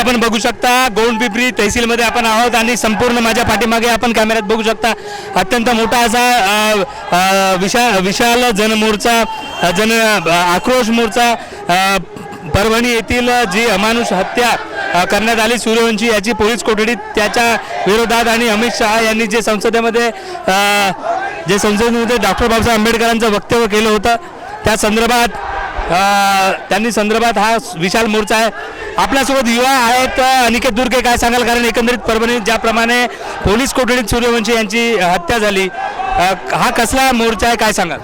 आपण बघू शकता गोंडपिंपरी तहसीलमध्ये आपण आहोत आणि संपूर्ण माझ्या पाठीमागे आपण कॅमेऱ्यात बघू शकता अत्यंत मोठा असा विशा विशाल जनमोर्चा जन आक्रोश मोर्चा परभणी येथील जी अमानुष हत्या करण्यात आली सूर्यवंशी याची पोलीस कोठडीत त्याच्या विरोधात आणि अमित शहा यांनी जे संसदेमध्ये जे संसदेमध्ये डॉक्टर बाबासाहेब आंबेडकरांचं वक्तव्य केलं होतं त्या संदर्भात त्यांनी संदर्भात हा विशाल मोर्चा आहे. आपल्यासोबत युवा आहेत अनिकेत दुर्गे काय सांगाल? कारण एकंदरीत परभणीत ज्याप्रमाणे पोलीस कोठडीत सूर्यवंशी यांची हत्या झाली हा कसला मोर्चा आहे? काय सांगाल?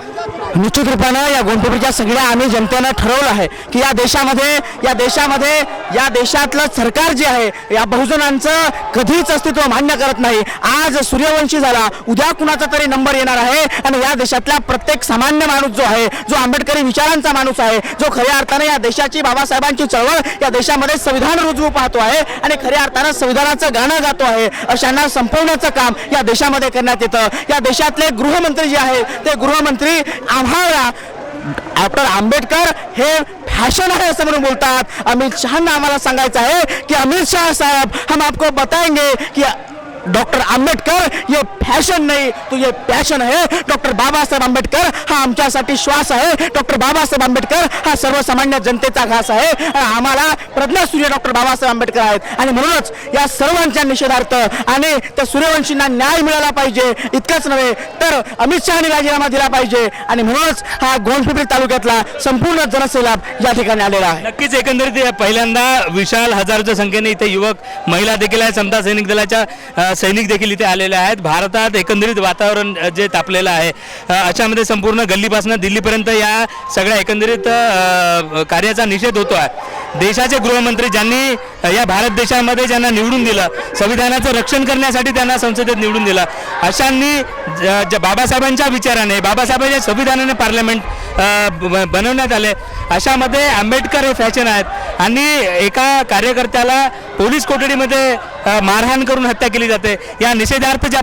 निश्चित रूपानं या गोंडपिपरीच्या सगळ्या आम्ही जनतेनं ठरवलं आहे की या देशामध्ये या देशामध्ये या देशातलं सरकार जे आहे या बहुजनांचं कधीच अस्तित्व मान्य करत नाही. आज सूर्यवंशी झाला उद्या कुणाचा तरी नंबर येणार आहे आणि या देशातला प्रत्येक सामान्य माणूस जो आहे जो आंबेडकरी विचारांचा माणूस आहे जो खऱ्या अर्थाने या देशाची बाबासाहेबांची चळवळ या देशामध्ये संविधान रुजवू पाहतो आहे आणि खऱ्या अर्थानं संविधानाचं गाणं गातो आहे अशांना संपवण्याचं काम या देशामध्ये करण्यात येतं. या देशातले गृहमंत्री जे आहेत ते गृहमंत्री आम्हाला डॉक्टर आंबेडकर हे फॅशन आहे असं म्हणून बोलतात. अमित शहाना आम्हाला सांगायचं आहे की अमित शाह साहब हम आपको बताएंगे की डॉक्टर आंबेडकर ये फॅशन नाही तो ये पॅशन आहे. डॉक्टर बाबासाहेब आंबेडकर हा आमच्यासाठी श्वास आहे. डॉक्टर बाबासाहेब आंबेडकर हा सर्वसामान्य जनतेचा घास आहे. आम्हाला प्रज्ञा सूर्य डॉक्टर बाबासाहेब आंबेडकर आहेत. आणि म्हणूनच या सर्वांच्या निषेधार्थ आणि त्या सूर्यवंशींना न्याय मिळाला पाहिजे इतकंच नव्हे तर अमित शहाने राजीनामा दिला पाहिजे. आणि म्हणूनच हा गोंडपिपरी तालुक्यातला संपूर्ण जनसैलाब या ठिकाणी आलेला आहे. नक्कीच एकंदरीत पहिल्यांदा विशाल हजारोच्या संख्येने इथे युवक महिला देखील आहे समता सैनिक दलाच्या सैनिक देखील इथे आलेले आहेत. भारतात एकंदरीत वातावरण जे तापलेलं आहे अशामध्ये संपूर्ण गल्लीपासून दिल्लीपर्यंत या सगळ्या एकंदरीत कार्याचा निषेध होतो आहे देशाचे गृहमंत्री ज्यांनी या भारत देशामध्ये ज्यांना निवडून दिलं संविधानाचं रक्षण करण्यासाठी त्यांना संसदेत निवडून दिलं. अशांनी ज- ज- बाबासाहेबांच्या विचाराने बाबासाहेबांच्या संविधानाने पार्लमेंट बनवण्यात आले. अशामध्ये आंबेडकर हे फॅशन आहेत. आणि एका कार्यकर्त्याला पोलीस कोठडीमध्ये मारहाण करून हत्या केली जाते. या निषेधार्थ ज्या